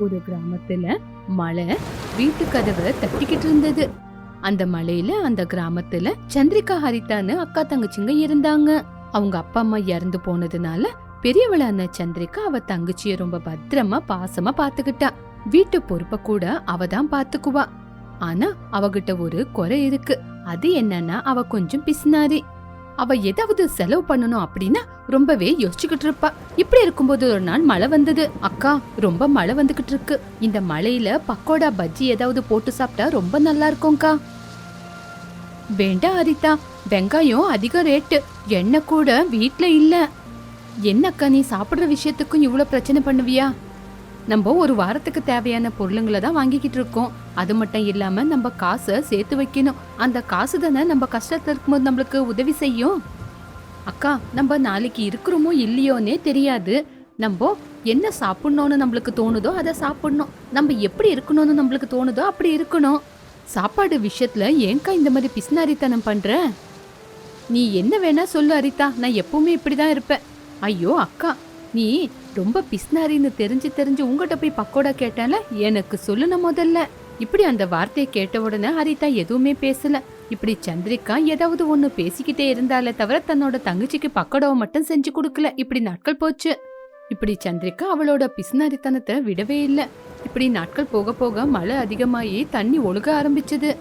ஒரு கிராமத்துல மழை வீட்டு கதவை தட்டிக்கிட்டு இருந்தது. அந்த மலையில அந்த கிராமத்துல சந்திரிகா ஹரிதான்னு அக்கா தங்கச்சிங்க இருந்தாங்க. அவங்க அப்பா அம்மா இறந்து போனதுனால பெரியவளான சந்திரிகா அவ தங்கச்சிய ரொம்ப பத்திரமா பாசமா பாத்துக்கிட்டா. வீட்டு பொறுப்ப கூட அவ தான் பாத்துக்குவா. ஆனா அவகிட்ட ஒரு குறை இருக்கு. அது என்னன்னா அவ கொஞ்சம் பிசினாரி. அவ ஏதாவது செலவு பண்ணணும் அப்படின்னா ரொம்பவே யோசிச்சுக்கிட்டு இருப்பா. இப்படி இருக்கும்போது ஒரு நாள் மழை வந்தது. அக்கா ரொம்ப மழை வந்துகிட்டு இருக்கு. இந்த மழையில பக்கோடா பஜ்ஜி ஏதாவது போட்டு சாப்பிட்டா ரொம்ப நல்லா இருக்கும்க்கா. வேண்டாம் அரிதா. வெங்காயம் அதிக ரேட்டு. எண்ணெய் கூட வீட்ல இல்ல. என்னக்கா நீ சாப்பிடுற விஷயத்துக்கும் இவ்வளவு பிரச்சனை பண்ணுவியா? நம்ம ஒரு வாரத்துக்கு தேவையான பொருளுங்களை தான் வாங்கிக்கிட்டு இருக்கோம். அது மட்டும் இல்லாம நம்ம காசை சேர்த்து வைக்கணும். அந்த காசு தானே நம்ம கஷ்டத்துல இருக்கும்போது நம்மளுக்கு உதவி செய்யும். அக்கா நம்ம நாளைக்கு இருக்கிறோமோ இல்லையோன்னே தெரியாது. நம்ம என்ன சாப்பிடணும்னு நம்மளுக்கு தோணுதோ அதை சாப்பிடணும். நம்ம எப்படி இருக்கணும்னு நம்மளுக்கு தோணுதோ அப்படி இருக்கணும். சாப்பாடு விஷயத்துல ஏங்கா இந்த மாதிரி பிசினாரித்தனம் பண்ற? நீ என்ன வேணா சொல்லு அரிதா. நான் எப்பவுமே இப்படிதான் இருப்பேன். ஐயோ அக்கா நீ ரொம்ப பிஸ்னாரின்னு தெரிஞ்சு தெரிஞ்சு உங்ககிட்ட போய் பக்கோடா கேட்டால எனக்கு சொல்லுன முதல்ல. இப்படி அந்த வார்த்தையை கேட்ட உடனே ஹரிதா எதுவுமே பேசல. இப்படி சந்திரிகா ஏதாவது ஒண்ணு பேசிக்கிட்டே இருந்தாலே தவிர தன்னோட தங்கச்சிக்கு பக்கோடாவை மட்டும் செஞ்சு கொடுக்கல. இப்படி நாட்கள் போச்சு. இப்படி சந்திரிகா அவளோட பிஸ்னாரித்தனத்தை விடவே இல்ல. இப்படி நாட்கள் போக போக மழை அதிகமாகி தண்ணி ஒழுக ஆரம்பிச்சது.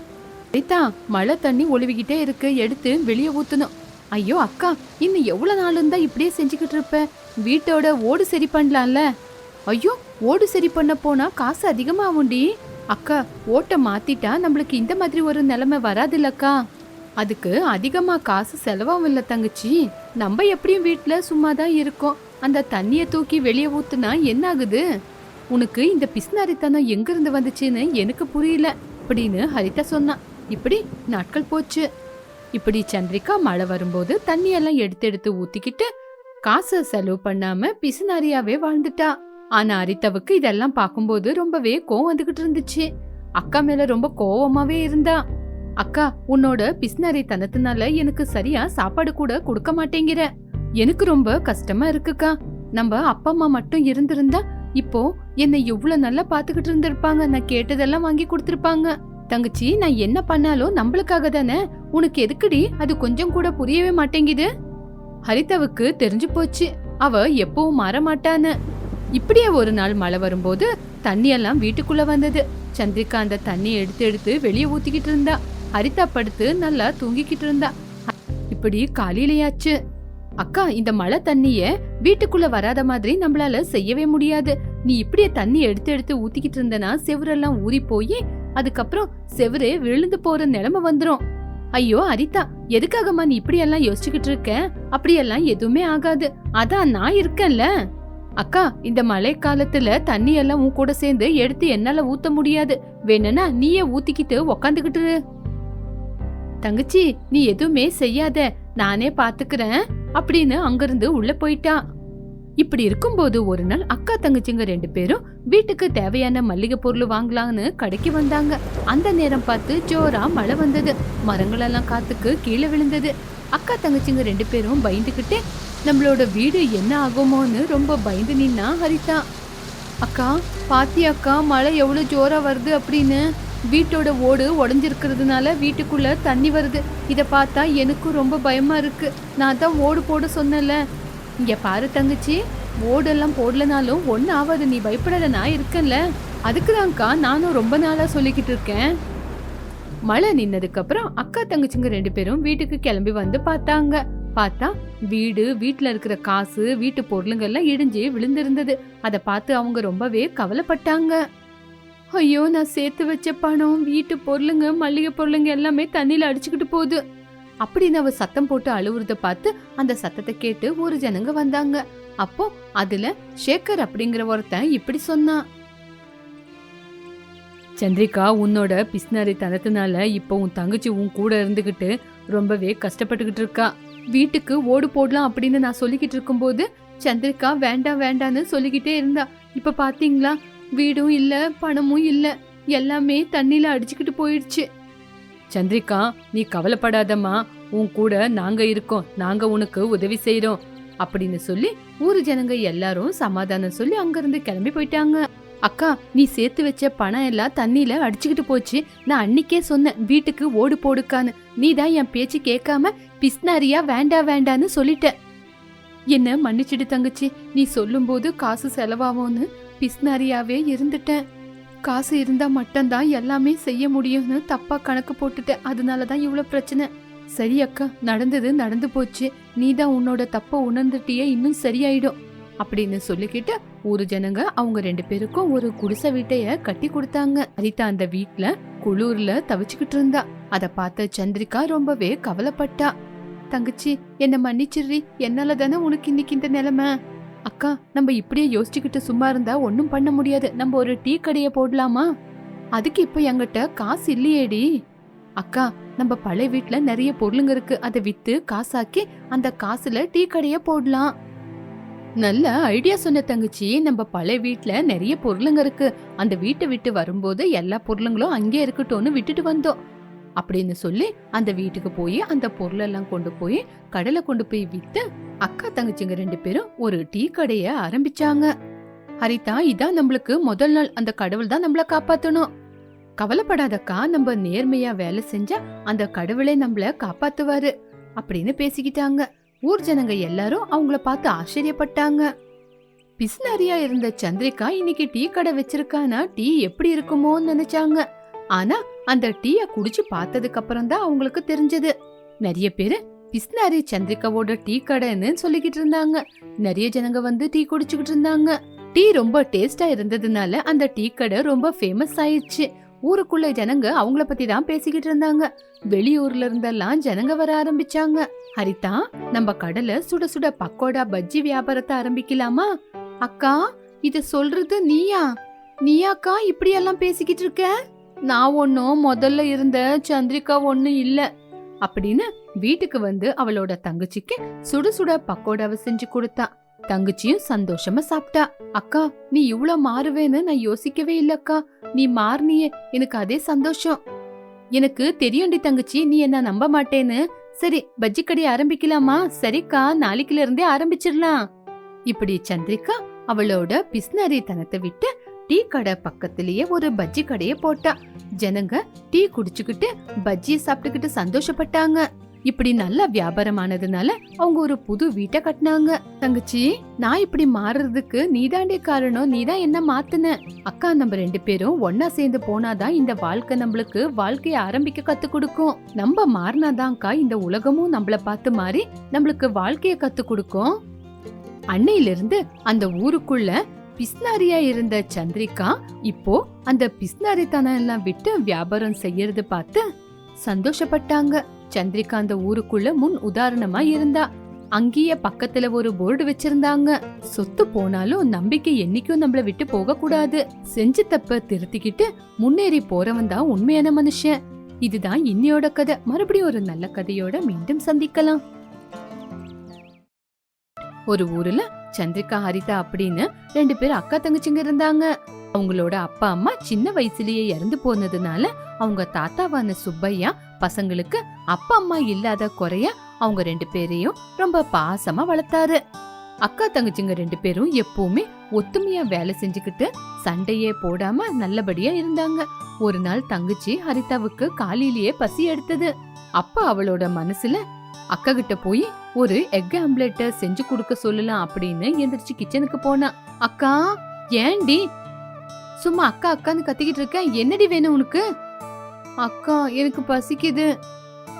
ஹரிதா மழை தண்ணி ஒழுவிக்கிட்டே இருக்கு. எடுத்து வெளியே ஊத்தணும். ஐயோ அக்கா இன்னும் எவ்வளவு நாள் இருந்தா இப்படியே செஞ்சுக்கிட்டு இருப்பேன் வீட்டோட ஓடு சரி பண்ணலாம்ல. ஐயோ ஓடு சரி பண்ண போனா காசு அதிகமாகும்டி. அக்கா ஓட்டை மாத்திட்டா நம்மளுக்கு இந்த மாதிரி ஒரு நிலைமை வராதுல்லக்கா. அதுக்கு அதிகமா காசு செலவாகும் இல்லை தங்கச்சி. நம்ம எப்படியும் வீட்டில் சும்மா தான் இருக்கோம். அந்த தண்ணியை தூக்கி வெளியே ஊத்துனா என்ன ஆகுது? உனக்கு இந்த பிஸ்னாரித்தனம் எங்கேருந்து வந்துச்சுன்னு எனக்கு புரியல அப்படின்னு ஹரிதா சொன்னான் இப்படி நாட்கள் போச்சு. இப்படி சந்திரிகா மழை வரும்போது தண்ணியெல்லாம் எடுத்து எடுத்து ஊற்றிக்கிட்டு காசை செலவு பண்ணாம பிசுநாரியாவே வாழ்ந்துட்டா. ஆனா அரிதாவுக்கு இதெல்லாம் பார்க்கும்போது ரொம்பவே கோவம் வந்துகிட்டு இருந்துச்சு. அக்கா மேல ரொம்ப கோவமாவே இருந்தா. அக்கா உன்னோட பிஸ்னாரி தனத்தினால எனக்கு சரியா சாப்பாடு கூட கொடுக்க மாட்டேங்கிற. எனக்கு ரொம்ப கஷ்டமா இருக்குக்கா. நம்ம அப்பா அம்மா மட்டும் இருந்திருந்தா இப்போ என்னை எவ்வளவு நல்லா பாத்துக்கிட்டு இருந்திருப்பாங்க. நான் கேட்டதெல்லாம் வாங்கி கொடுத்திருப்பாங்க. தங்கச்சி நான் என்ன பண்ணாலும் நம்மளுக்காக தானே? உனக்கு எதுக்குடி? அது கொஞ்சம் கூட புரியவே மாட்டேங்குது. ஹரிதாவுக்கு தெரிஞ்சு போச்சு. அவ எப்பவும் மாறமாட்டான்னு. இப்படியே ஒரு நாள் மழை வரும்போது தண்ணியெல்லாம் வீட்டுக்குள்ள வந்தது. சந்திரிகா அந்த தண்ணியை எடுத்து எடுத்து வெளியே ஊத்திக்கிட்டு இருந்தா. ஹரிதா படுத்து நல்லா தூங்கிக்கிட்டு இருந்தா. இப்படி காலையிலயாச்சு. அக்கா இந்த மழை தண்ணிய வீட்டுக்குள்ள வராத மாதிரி நம்மளால செய்யவே முடியாது. நீ இப்படியே தண்ணி எடுத்து எடுத்து ஊத்திக்கிட்டு இருந்தனா செவுரெல்லாம் ஊறி போய் அதுக்கப்புறம் செவுரு விழுந்து போற நிலைமை வந்துரும். ஐயோ அரிதா எதுக்காகம்மா நீ இப்படி எல்லாம் யோசிச்சுக்கிட்டு இருக்க? அப்படியெல்லாம் எதுவுமே ஆகாது. அதான் நான் இருக்கேன்ல. அக்கா இந்த மழை காலத்துல தண்ணி எல்லாம் உன் கூட சேர்ந்து எடுத்து என்னால ஊத்த முடியாது. வேணும்னா நீயே ஊத்திக்கிட்டு உக்காந்துக்கிட்டு தங்கச்சி நீ எதுவுமே செய்யாத. நானே பாத்துக்கிறேன். அப்படின்னு அங்கிருந்து உள்ள போயிட்டா. இப்படி இருக்கும்போது ஒரு நாள் அக்கா தங்கச்சிங்க ரெண்டு பேரும் வீட்டுக்கு தேவையான மல்லிகை பொருள் வாங்கலாம்னு கடைக்கு வந்தாங்க. அந்த நேரம் பார்த்து ஜோரா மழை வந்தது. மரங்களெல்லாம் காத்துக்கு கீழே விழுந்தது. அக்கா தங்கச்சிங்க ரெண்டு பேரும் பயந்துகிட்டே நம்மளோட வீடு என்ன ஆகுமோன்னு ரொம்ப பயந்து நின்னா ஹரிதா. அக்கா பாத்தி அக்கா மழை எவ்வளோ ஜோரா வருது அப்படின்னு. வீட்டோட ஓடு உடஞ்சிருக்கிறதுனால வீட்டுக்குள்ள தண்ணி வருது. இதை பார்த்தா எனக்கும் ரொம்ப பயமா இருக்கு. நான் தான் ஓடு போட சொன்னேன்ல. இங்கே பாரு தங்கச்சி ஓடெல்லாம் போடலனாலும் ஒன்றும் ஆகாது நீ பயப்படாத நான் இருக்கேன்ல. அதுக்குதான்க்கா நானும் ரொம்ப நாளாக சொல்லிக்கிட்டு இருக்கேன். மழை நின்னதுக்கப்புறம் அக்கா தங்கச்சிங்க ரெண்டு பேரும் வீட்டுக்கு கிளம்பி வந்து பார்த்தாங்க. பார்த்தா வீடு வீட்டில் இருக்கிற காசு வீட்டு பொருளுங்கெல்லாம் இடிஞ்சு விழுந்திருந்தது. அதை பார்த்து அவங்க ரொம்பவே கவலைப்பட்டாங்க. ஐயோ நான் சேர்த்து வச்ச பணம் வீட்டு பொருளுங்க மல்லிகை பொருளுங்க எல்லாமே தண்ணியில் அடிச்சுக்கிட்டு போகுது. அப்படின்னு அவ சத்தம் போட்டு அழுவுறத பார்த்து அந்த சத்தத்தை கேட்டு ஒரு ஜனங்க வந்தாங்க. அப்போ அதுல சேகர் அப்படிங்கிற ஒருத்தன் இப்படி சொன்னான் சந்திரிகா உன்னோட பிஸ்னாரி தனத்தினால இப்போ உன் தங்கச்சி உன் கூட இருந்துகிட்டு ரொம்பவே கஷ்டப்பட்டுக்கிட்டு இருக்கா. வீட்டுக்கு ஓடு போடலாம் அப்படின்னு நான் சொல்லிக்கிட்டு இருக்கும்போது சந்திரிகா வேண்டாம் வேண்டான்னு சொல்லிக்கிட்டே இருந்தா. இப்ப பாத்தீங்களா? வீடும் இல்ல பணமும் இல்ல. எல்லாமே தண்ணியில அடிச்சுக்கிட்டு போயிடுச்சு. சந்திரிகா நீ கவலைப்படாதம்மா. உன் கூட நாங்க இருக்கோம். நாங்க உனக்கு உதவி செய்யறோம் அப்படின்னு சொல்லி ஊரு ஜனங்க எல்லாரும் சமாதானம் சொல்லி அங்கிருந்து கிளம்பி போயிட்டாங்க. அக்கா நீ சேர்த்து வச்ச பணம் எல்லாம் தண்ணியில அடிச்சுக்கிட்டு போச்சு. நான் அன்னிக்கே சொன்னேன் வீட்டுக்கு ஓடு போடுக்கான்னு. நீ தான் என் பேச்சு கேட்காம பிஸ்னாரியா வேண்டா வேண்டான்னு சொல்லிட்ட. என்ன மன்னிச்சிடு தங்கச்சி. நீ சொல்லும்போது காசு செலவாகும்னு பிஸ்னாரியாவே இருந்துட்டேன். காசு இருந்தா மட்டும்தான் எல்லாமே செய்ய முடியும்னு தப்பா கணக்கு போட்டுட்டேன் அதனால தான் இவ்வளோ பிரச்சனை. சரி அக்கா நடந்தது நடந்து போச்சு. நீ தான் உன்னோட தப்பை உணர்ந்துட்டியே இன்னும் சரியாயிடும். அப்படின்னு சொல்லிக்கிட்டு ஊரு ஜனங்க அவங்க ரெண்டு பேருக்கும் ஒரு குடிசை வீட்டைய கட்டி கொடுத்தாங்க. அனிதா அந்த வீட்ல குளூர்ல தவிச்சுக்கிட்டு இருந்தா. அத பார்த்த சந்திரிகா ரொம்பவே கவலைப்பட்டா. தங்கச்சி என்ன மன்னிச்சிடுறி. என்னால தானே உனக்கு இன்னைக்கு இந்த நிலைமை? அக்கா நம்ம இப்படியே யோசிச்சுக்கிட்டு சும்மா இருந்தா ஒன்றும் பண்ண முடியாது. நம்ம ஒரு டீ கடையை போடலாமா? அதுக்கு இப்போ எங்கிட்ட காசு இல்லையேடி. அக்கா நம்ம பழைய வீட்டில் நிறைய பொருளுங்க இருக்கு. அதை விற்று காசாக்கி அந்த காசுல டீ கடையை போடலாம். நல்ல ஐடியா சொன்ன தங்கச்சி. நம்ம பழைய வீட்டில் நிறைய பொருளுங்க இருக்கு. அந்த வீட்டை விட்டு வரும்போது எல்லா பொருளுங்களும் அங்கே இருக்கட்டும்னு விட்டுட்டு வந்தோம். அப்படின்னு சொல்லி அந்த வீட்டுக்கு போய் அந்த பொருளெல்லாம் கொண்டு போய் கடலை கொண்டு போய் விற்று அக்கா தங்கச்சிங்க ரெண்டு பேரும் ஒரு டீ கடைய ஆரம்பிச்சாங்க. ஹரிதா இதான் நம்மளுக்கு முதல் நாள். அந்த கடவுள் தான் நம்மள காப்பாத்தணும். கவலைப்படாதக்கா. நம்ம நேர்மையா வேலை செஞ்சா அந்த கடவுளே நம்மள காப்பாத்துவாரு. அப்படின்னு பேசிக்கிட்டாங்க. ஊர் ஜனங்க எல்லாரும் அவங்கள பார்த்து ஆச்சரியப்பட்டாங்க. பிசினாரியா இருந்த சந்திரிகா இன்னைக்கு டீ கடை வச்சிருக்கானா? டீ எப்படி இருக்குமோன்னு நினைச்சாங்க. ஆனா அந்த டீய குடிச்சு பார்த்ததுக்கு அப்புறம் தான் அவங்களுக்கு தெரிஞ்சது. நிறைய பேரு பிஸ்னாரி சந்திரிகாவோட டீ கடைன்னு சொல்லிக்கிட்டு இருந்தாங்க. நிறைய ஜனங்க வந்து டீ குடிச்சுக்கிட்டு இருந்தாங்க. டீ ரொம்ப டேஸ்டா இருந்ததுனால அந்த டீ கடை ரொம்ப ஃபேமஸ் ஆயிடுச்சு. ஊருக்குள்ள ஜனங்க அவங்கள பத்தி தான் பேசிக்கிட்டு இருந்தாங்க. வெளியூர்ல இருந்தெல்லாம் ஜனங்க வர ஆரம்பிச்சாங்க. ஹரிதா நம்ம கடலை சுட சுட பக்கோடா பஜ்ஜி வியாபாரத்தை ஆரம்பிக்கலாமா? அக்கா இத சொல்றது நீயா? நீயாக்கா இப்படி எல்லாம் பேசிக்கிட்டு இருக்க? நான் ஒன்னும் முதல்ல இருந்த சந்திரிகா ஒன்னும் இல்லை. அப்படின்னு வீட்டுக்கு வந்து அவளோட தங்கச்சிக்கு சுட சுட பக்கோடாவை செஞ்சு கொடுத்தா. தங்கச்சியும் சந்தோஷமா சாப்பிட்டா. அக்கா நீ இவ்ளோ மாறுவேன்னு நான் யோசிக்கவே இல்லக்கா நீ மாறினியே எனக்கு அதே சந்தோஷம். எனக்கு தெரியும்டி தங்கச்சி நீ என்ன நம்ப மாட்டேன்னு. சரி பஜ்ஜி கடை ஆரம்பிக்கலாமா? சரிக்கா நாளைக்குல இருந்தே ஆரம்பிச்சிடலாம். இப்படி சந்திரிகா அவளோட பிஸ்னரி தனத்தை விட்டு டீ கடை பக்கத்திலேயே ஒரு பஜ்ஜி கடைய போட்டா. ஜனங்க டீ குடிச்சுக்கிட்டு பஜ்ஜியை சாப்பிட்டுக்கிட்டு சந்தோஷப்பட்டாங்க. இப்படி நல்ல வியாபாரமானதுனால அவங்க ஒரு புது வீட்டை கட்டினாங்க. தங்கச்சி நான் இப்படி மாறுறதுக்கு நீதாண்டே காரணம். நீதான் என்ன மாத்துன? அக்கா நம்ம ரெண்டு பேரும் ஒன்னா சேர்ந்து போனாதான் இந்த வாழ்க்கை நம்மளுக்கு வாழ்க்கைய ஆரம்பிக்க கத்து கொடுக்கும். நம்ம மாறினாதான்க்கா இந்த உலகமும் நம்மள பார்த்து மாறி நம்மளுக்கு வாழ்க்கைய கத்து கொடுக்கும். அன்னையிலிருந்து அந்த ஊருக்குள்ள பிஸ்னாரியா இருந்த சந்திரிகா இப்போ அந்த பிஸ்னாரித்தனம் எல்லாம் விட்டு வியாபாரம் செய்யறது பார்த்து சந்தோஷப்பட்டாங்க. சந்திரிகா அந்த ஊருக்குள்ள முன் உதாரணமா இருந்தா. அங்கேயே பக்கத்துல ஒரு போர்டு வச்சிருந்தாங்க. சொத்து போனாலும் நம்பிக்கை என்னைக்கும் நம்மள விட்டு போக கூடாது. செஞ்சு தப்ப திருத்திக்கிட்டு முன்னேறி போறவன் தான் உண்மையான மனுஷன். இதுதான் இன்னையோட கதை. மறுபடியும் ஒரு நல்ல கதையோட மீண்டும் சந்திக்கலாம். ஒரு ஊர்ல சந்திரிகா ஹரிதா அப்படின்னு ரெண்டு பேர் அக்கா தங்கச்சிங்க இருந்தாங்க. அவங்களோட அப்பா அம்மா சின்ன வயசுலயே இறந்து போனதுனால அவங்க தாத்தாவான சுப்பையா பசங்களுக்கு அப்பா அம்மா இல்லாத குறைய அவங்க ரெண்டு பேரையும் ரொம்ப பாசமா வளர்த்தாரு. அக்கா தங்கச்சிங்க ரெண்டு பேரும் எப்பவுமே ஒத்துமையா வேலை செஞ்சுக்கிட்டு சண்டையே போடாம நல்லபடியா இருந்தாங்க. ஒரு நாள் தங்கச்சி ஹரிதாவுக்கு காலையிலேயே பசி எடுத்தது. அப்ப அவளோட மனசுல அக்கா கிட்ட போய் ஒரு எக் ஆம்லெட்ட செஞ்சு கொடுக்க சொல்லலாம் அப்படின்னு எந்திரிச்சு கிச்சனுக்கு போனா. அக்கா ஏண்டி சும்மா அக்கா அக்கான்னு கத்திக்கிட்டு இருக்க. என்னடி வேணும் உனக்கு? அக்கா எனக்கு பசிக்குது.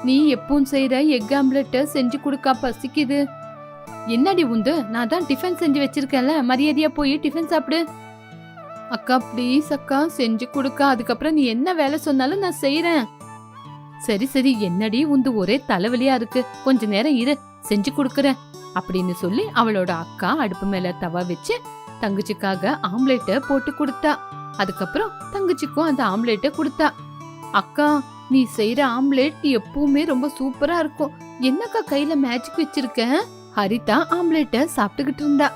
நீ எப்பவும் செய்யற எக் ஆம்லெட்ட செஞ்சு கொடுக்கா பசிக்குது. என்னடி உந்து? நான் தான் டிஃபன் செஞ்சு வச்சிருக்கேன்ல. மரியாதையா போய் டிஃபன் சாப்பிடு. அக்கா ப்ளீஸ் அக்கா செஞ்சு கொடுக்கா. அதுக்கப்புறம் நீ என்ன வேலை சொன்னாலும் நான் செய்யறேன் சரி சரி என்னடி உந்து ஒரே தலைவலியா இருக்கு. கொஞ்ச நேரம் இரு செஞ்சு கொடுக்கறேன். அப்படின்னு சொல்லி அவளோட அக்கா அடுப்பு மேல தவா வச்சு தங்கச்சிக்காக ஆம்லெட்ட போட்டு கொடுத்தா. அதுக்கப்புறம் தங்கச்சிக்கும் அந்த ஆம்லெட்ட கொடுத்தா. அக்கா நீ செய்யற ஆம்லேட் எப்பவுமே ரொம்ப சூப்பரா இருக்கும். என்னக்கா கையில மேஜிக் வச்சிருக்க? ஹரிதா ஆம்லேட்ட சாப்பிட்டுக்கிட்டு இருந்தா.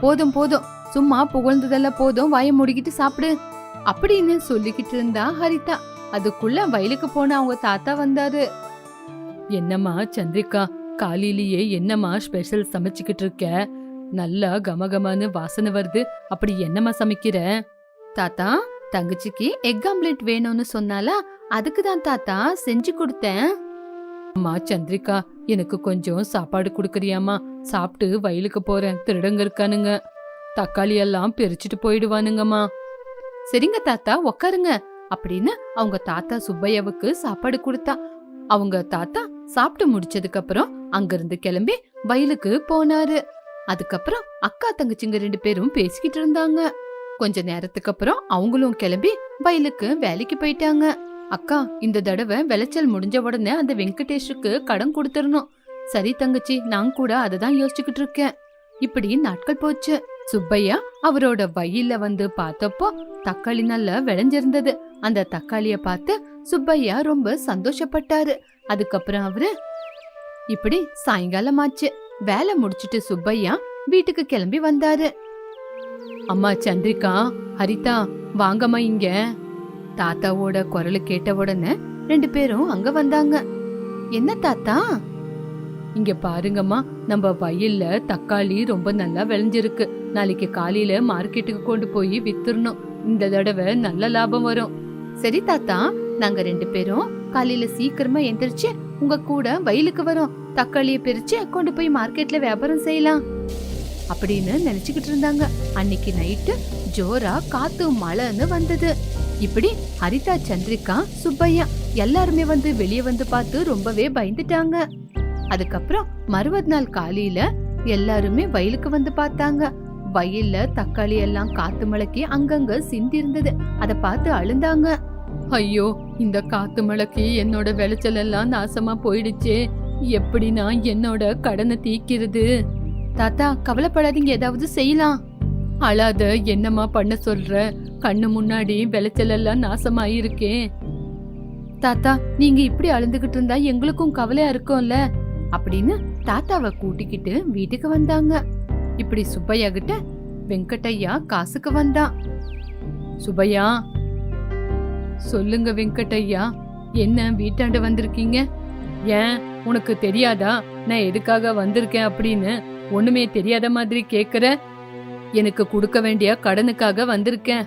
போதும் போதும். சும்மா புகழ்ந்ததெல்லாம் போதும். வாய முடிக்கிட்டு சாப்பிடு. அப்படின்னு சொல்லிக்கிட்டு இருந்தா ஹரிதா. அதுக்குள்ள வயலுக்கு போன அவங்க தாத்தா வந்தாரு. என்னம்மா சந்திரிகா காலையிலேயே என்னம்மா ஸ்பெஷல் சமைச்சுக்கிட்டு இருக்க? நல்லா கமகமான்னு வாசனை வருது. அப்படி என்னம்மா சமைக்கிற? தாத்தா தங்கச்சிக்கு எக் ஆம்லெட் வேணும்னு சொன்னாலா? அதுக்கு தான் தாத்தா செஞ்சு கொடுத்தேன். அம்மா சந்திரிகா எனக்கு கொஞ்சம் சாப்பாடு கொடுக்குறியாம்மா. சாப்பிட்டு வயலுக்கு போறேன். திருடங்க இருக்கானுங்க. தக்காளி எல்லாம் பிரிச்சுட்டு போயிடுவானுங்கம்மா. சரிங்க தாத்தா உக்காருங்க. அப்படின்னு அவங்க தாத்தா சுப்பையாவுக்கு சாப்பாடு கொடுத்தா. அவங்க தாத்தா சாப்பிட்டு முடிச்சதுக்கு அப்புறம் அங்கிருந்து கிளம்பி வயலுக்கு போனாரு. அதுக்கப்புறம் அக்கா தங்கச்சிங்க ரெண்டு பேரும் பேசிக்கிட்டு இருந்தாங்க. கொஞ்ச நேரத்துக்கு அப்புறம் அவங்களும் கிளம்பி வயலுக்கு வேலைக்கு போயிட்டாங்க. அக்கா இந்த தடவை விளைச்சல் முடிஞ்ச உடனே அந்த வெங்கடேஷுக்கு கடன் கொடுத்துடணும். சரி தங்கச்சி நான் கூட அதை தான் யோசிச்சுக்கிட்டு இருக்கேன். இப்படி நாட்கள் போச்சு. சுப்பையா அவரோட வயல்ல வந்து பார்த்தப்போ தக்காளி நல்லா விளைஞ்சிருந்தது. அந்த தக்காளிய பார்த்து சுப்பையா ரொம்ப சந்தோஷப்பட்டாரு. அதுக்கப்புறம் அவரு இப்படி சாயங்காலம் ஆச்சு வேலை முடிச்சிட்டு சுப்பையா வீட்டுக்கு கிளம்பி வந்தாரு. அம்மா சந்திரிகா ஹரிதா வாங்கம்மா இங்க. தாத்தாவோட குரல் கேட்ட உடனே ரெண்டு பேரும் அங்க வந்தாங்க. என்ன தாத்தா? இங்க பாருங்கம்மா நம்ம வயல்ல தக்காளி ரொம்ப நல்லா விளைஞ்சிருக்கு. நாளைக்கு காலையில மார்க்கெட்டுக்கு கொண்டு போய் வித்துறணும். இந்த தடவை நல்ல லாபம் வரும். சரி தாத்தா. நாங்க ரெண்டு பேரும் காலையில சீக்கிரமா எந்திரிச்சு உங்க கூட வயலுக்கு வரோம். தக்காளிய பிரிச்சு கொண்டு போய் மார்க்கெட்ல வியாபாரம் செய்யலாம். அப்படின்னு நினைச்சுக்கிட்டு இருந்தாங்க. அன்னைக்கு நைட்டு ஜோரா காத்து மழைன்னு வந்தது. இப்படி ஹரிதா சந்திரிகா சுப்பையா எல்லாருமே வந்து வெளியே வந்து பார்த்து ரொம்பவே பயந்துட்டாங்க. அதுக்கப்புறம் மறுபது நாள் காலையில எல்லாருமே வயலுக்கு வந்து பார்த்தாங்க. வயல்ல தக்காளி எல்லாம் காத்து மழைக்கு அங்கங்க சிந்தி இருந்தது அதை பார்த்து அழுந்தாங்க. ஐயோ இந்த காத்து மழைக்கு என்னோட விளைச்சல் எல்லாம் நாசமா போயிடுச்சு. எப்படி நான் என்னோட கடனை தீக்கிறது? தாத்தா கவலைப்படாதீங்க ஏதாவது செய்யலாம். அழாத என்னம்மா பண்ண சொல்ற? கண்ணு முன்னாடி விளைச்சல் எல்லாம் நாசமாயிருக்கேன் தாத்தா நீங்க இப்படி அழுந்துகிட்டு இருந்தா எங்களுக்கும் கவலையா இருக்கும்ல? அப்படின்னு தாத்தாவை கூட்டிக்கிட்டு வீட்டுக்கு வந்தாங்க. இப்படி சுப்பையா கிட்ட வெங்கட்டையா காசுக்கு வந்தான். சுபையா சொல்லுங்க வெங்கட்டையா என்ன வீட்டாண்ட வந்திருக்கீங்க? ஏன் உனக்கு தெரியாதா? நான் எதுக்காக வந்திருக்கேன் அப்படின்னு ஒண்ணுமே தெரியாத மாதிரி கேக்குற? எனக்கு கொடுக்க வேண்டிய கடனுக்காக வந்திருக்கேன்.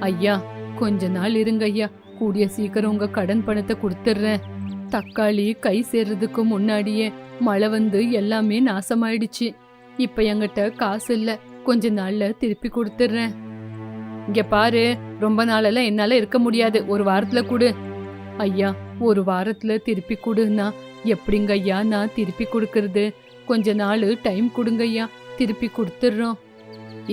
ஐயா கொஞ்ச நாள் இருங்க ஐயா. கூடிய சீக்கிரம் உங்க கடன் பணத்தை கொடுத்துட்றேன் தக்காளி கை சேர்றதுக்கு முன்னாடியே மழை வந்து எல்லாமே நாசமாயிடுச்சு. இப்ப எங்கிட்ட காசு இல்ல. கொஞ்ச நாள்ல திருப்பி கொடுத்துட்றேன் இங்க பாரு ரொம்ப நாளெல்லாம் என்னால இருக்க முடியாது. ஒரு வாரத்துல கொடு. ஐயா ஒரு வாரத்துல திருப்பி கொடுன்னா எப்படிங்க ஐயா நான் திருப்பி கொடுக்கறது? கொஞ்ச நாள் டைம் கொடுங்க ஐயா திருப்பி கொடுத்துட்றோம்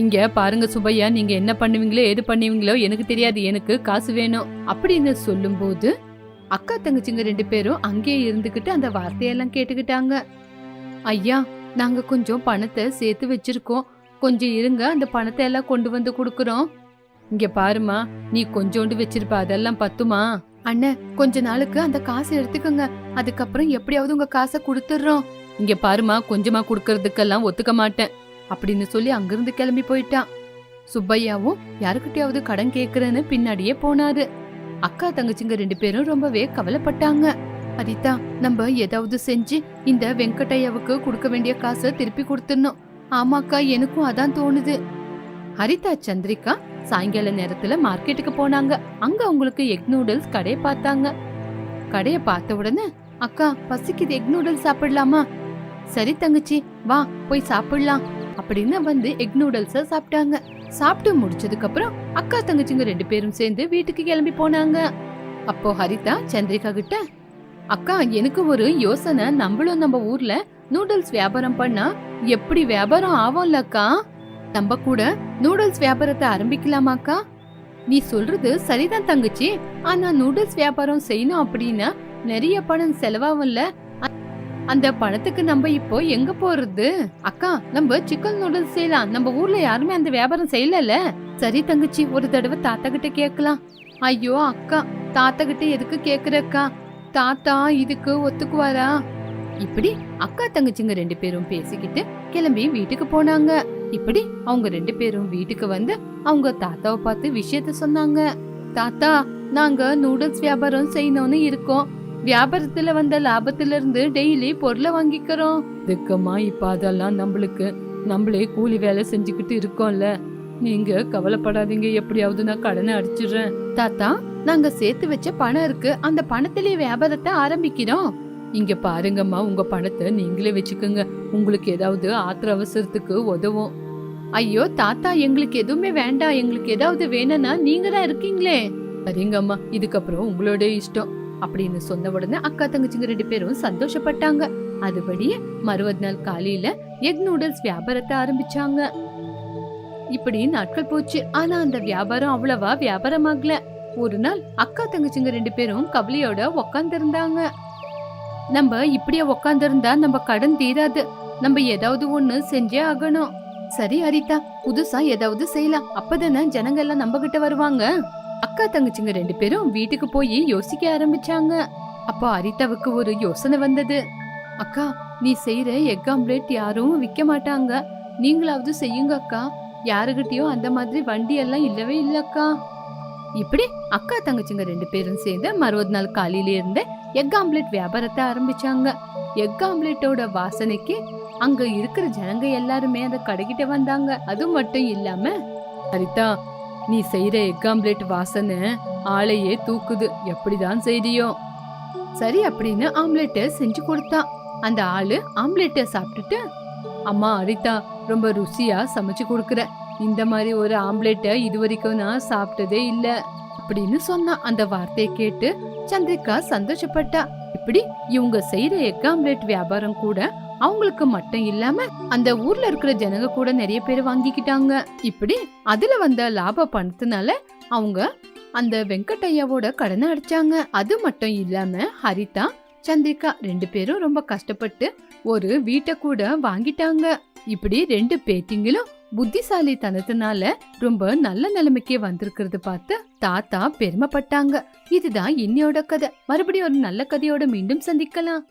இங்க பாருங்க சுபையா நீங்க என்ன பண்ணுவீங்களோ எது பண்ணுவீங்களோ எனக்கு தெரியாது எனக்கு காசு வேணும். அப்படின்னு சொல்லும்போது அக்கா தங்கச்சிங்க ரெண்டு பேரும் அங்கேயே இருந்துகிட்டு அந்த வார்த்தையெல்லாம் கேட்டுக்கிட்டாங்க. ஐயா நாங்க கொஞ்சம் பணத்தை சேர்த்து வச்சிருக்கோம். கொஞ்சம் இருங்க அந்த பணத்தை எல்லாம் கொண்டு வந்து கொடுக்குறோம். இங்க பாருமா நீ கொஞ்சோண்டு வச்சிருப்ப அதெல்லாம் பத்துமா? அண்ணன் கொஞ்ச நாளுக்கு அந்த காசை எடுத்துக்கோங்க. அதுக்கப்புறம் எப்படியாவது உங்க காசை கொடுத்துடுறோம் இங்க பாருமா கொஞ்சமா குடுக்கறதுக்கெல்லாம் ஒத்துக்க மாட்டேன். அப்படின்னு சொல்லி அங்கிருந்து கிளம்பி போயிட்டான். சுப்பையாவும் யாருக்கிட்டயாவது கடன் கேக்குறேன்னு பின்னாடியே போனாரு. அக்கா தங்கச்சிங்க ரெண்டு பேரும் ரொம்பவே கவலைப்பட்டாங்க. அரிதா நம்ம ஏதாவது செஞ்சு இந்த வெங்கட்டையாவுக்கு கொடுக்க வேண்டிய காசை திருப்பி கொடுத்துடணும். ஆமாக்கா எனக்கும் அதான் தோணுது. ஹரிதா சந்திரிகா சாயங்கால நேரத்துல மார்க்கெட்டுக்கு போனாங்க. அங்க அவங்களுக்கு எக் நூடுல்ஸ் கடையை பார்த்தாங்க. கடைய பார்த்த உடனே அக்கா பசிக்குது எக் நூடுல்ஸ் சாப்பிடலாமா? சரி தங்கச்சி வா போய் சாப்பிடலாம் அப்படின்னு வந்து எக் நூடுல்ஸ சாப்பிட்டாங்க. சாப்பிட்டு முடிச்சதுக்கு அப்புறம் அக்கா தங்கச்சிங்க ரெண்டு பேரும் சேர்ந்து வீட்டுக்கு கிளம்பி போனாங்க. அப்போ ஹரிதா சந்திரிகா கிட்ட அக்கா எனக்கு ஒரு யோசனை. நம்மளும் நம்ம ஊர்ல நூடுல்ஸ் வியாபாரம் பண்ணா எப்படி வியாபாரம் ஆகும்ல அக்கா? நம்ம கூட நூடுல்ஸ் வியாபாரத்தை ஆரம்பிக்கலாமாக்கா? நீ சொல்றது சரிதான் தங்கச்சி. ஆனா நூடுல்ஸ் வியாபாரம் செய்யணும் அப்படின்னா நிறைய பணம் செலவாகும்ல. அந்த பணத்துக்கு நம்ம இப்போ எங்க போறது? அக்கா நம்ம சிக்கன் நூடுல்ஸ் செய்யலாம். நம்ம ஊர்ல யாருமே அந்த வியாபாரம் செய்யலல சரி தங்கச்சி ஒரு தடவை தாத்தா கிட்ட கேட்கலாம். ஐயோ அக்கா தாத்தா கிட்ட எதுக்கு கேக்குறக்கா தாத்தா இதுக்கு ஒத்துக்குவாரா? இப்படி அக்கா தங்கச்சிங்க ரெண்டு பேரும் பேசிக்கிட்டு கிளம்பி வீட்டுக்கு போனாங்க. இப்படி அவங்க ரெண்டு பேரும் வீட்டுக்கு வந்து அவங்க தாத்தாவை பார்த்து விஷயத்த சொன்னாங்க. தாத்தா நாங்க நூடுல்ஸ் வியாபாரம் செய்யணும்னு இருக்கோம். வியாபாரத்துல வந்த லாபத்துல இருந்து டெய்லி பொருளை வாங்கிக்கிறோம். இதுக்கம்மா இப்ப அதெல்லாம் நம்மளுக்கு. நம்மளே கூலி வேலை செஞ்சுக்கிட்டு இருக்கோம்ல. நீங்க கவலைப்படாதீங்க. எப்படியாவது நான் கடனை அடிச்சிடுறேன். தாத்தா நாங்க சேர்த்து வச்ச பணம் இருக்கு. அந்த பணத்திலே வியாபாரத்தை ஆரம்பிக்கிறோம். இங்க பாருங்கம்மா. உங்க பணத்தை நீங்களே வச்சுக்கோங்க. உங்களுக்கு ஏதாவது ஆத்திர அவசரத்துக்கு உதவும். ஐயோ தாத்தா எங்களுக்கு எதுவுமே வேண்டாம் எங்களுக்கு ஏதாவது வேணும்னா நீங்க தான் இருக்கீங்களே. சரிங்க அம்மா இதுக்கப்புறம் உங்களோட இஷ்டம். அப்படின்னு சொன்ன உடனே அக்கா தங்கச்சிங்க ரெண்டு பேரும் சந்தோஷப்பட்டாங்க. அதுபடியே மறுபது நாள் காலையில எக் நூடுல்ஸ் வியாபாரத்தை ஆரம்பிச்சாங்க. இப்படி நாட்கள் போச்சு. ஆனா அந்த வியாபாரம் அவ்வளவா வியாபாரமாகல. ஒரு நாள் அக்கா தங்கச்சிங்க ரெண்டு பேரும் கவலையோட உக்காந்துருந்தாங்க. நம்ம இப்படியே உக்காந்துருந்தா நம்ம கடன் தீராது. நம்ம ஏதாவது ஒண்ணு செஞ்சே ஆகணும். சரி ஹரிதா புதுசா ஏதாவது செய்யலாம். அப்பதானே ஜனங்க எல்லாம் நம்ம கிட்ட வருவாங்க. அக்கா தங்கச்சிங்க ரெண்டு பேரும் வீட்டுக்கு போய் யோசிக்க ஆரம்பிச்சாங்க. அப்போ ஹரிதாவுக்கு ஒரு யோசனை வந்தது. அக்கா நீ செய்யற எக் ஆம்லேட் யாரும் விற்க மாட்டாங்க. நீங்களாவது செய்யுங்க அக்கா. யாருகிட்டயும் அந்த மாதிரி வண்டி எல்லாம் இல்லவே இல்லக்கா இப்படி அக்கா தங்கச்சிங்க ரெண்டு பேரும் சேர்ந்து மறுபது நாள் காலையில இருந்து எக் ஆம்லேட் வியாபாரத்தை ஆரம்பிச்சாங்க. எக் ஆம்லேட்டோட வாசனைக்கு அங்க இருக்கிற ஜனங்க எல்லாருமே அந்த கடைகிட்ட வந்தாங்க. அது மட்டும் இல்லாம சரிதா நீ செய்யற எக் ஆம்லேட் வாசனை ஆளையே தூக்குது. எப்படிதான் செய்தியோ. சரி அப்படின்னு ஆம்லெட்டை செஞ்சு கொடுத்தா. அந்த ஆளு ஆம்லெட்டை சாப்பிட்டுட்டு அம்மா அரிதா ரொம்ப ருசியா சமைச்சு கொடுக்குற. இந்த மாதிரி ஒரு ஆம்லெட்டை இது வரைக்கும் நான் சாப்பிட்டதே இல்ல. அப்படின்னு சொன்னா. அந்த வார்த்தையை கேட்டு சந்திரிகா சந்தோஷப்பட்டா. இப்படி இவங்க செய்யற எக் ஆம்லெட் வியாபாரம் கூட அவங்களுக்கு மட்டும் இல்லாம அந்த ஊர்ல இருக்கிற ஜனங்க கூட நிறைய பேர் வாங்கிக்கிட்டாங்க. இப்படி அதுல வந்த லாப பணத்தினால அவங்க அந்த வெங்கட்டையாவோட கடனை அடிச்சாங்க. அது மட்டும் இல்லாம ஹரிதா சந்திரிகா ரெண்டு பேரும் ரொம்ப கஷ்டப்பட்டு ஒரு வீட்டை கூட வாங்கிட்டாங்க. இப்படி ரெண்டு பேத்திங்களும் புத்திசாலித்தனத்தினால ரொம்ப நல்ல நிலைமைக்கு வந்திருக்கிறது பார்த்து தாத்தா பெருமைப்பட்டாங்க. இதுதான் இன்னையோட கதை. மறுபடியும் ஒரு நல்ல கதையோட மீண்டும் சந்திக்கலாம்.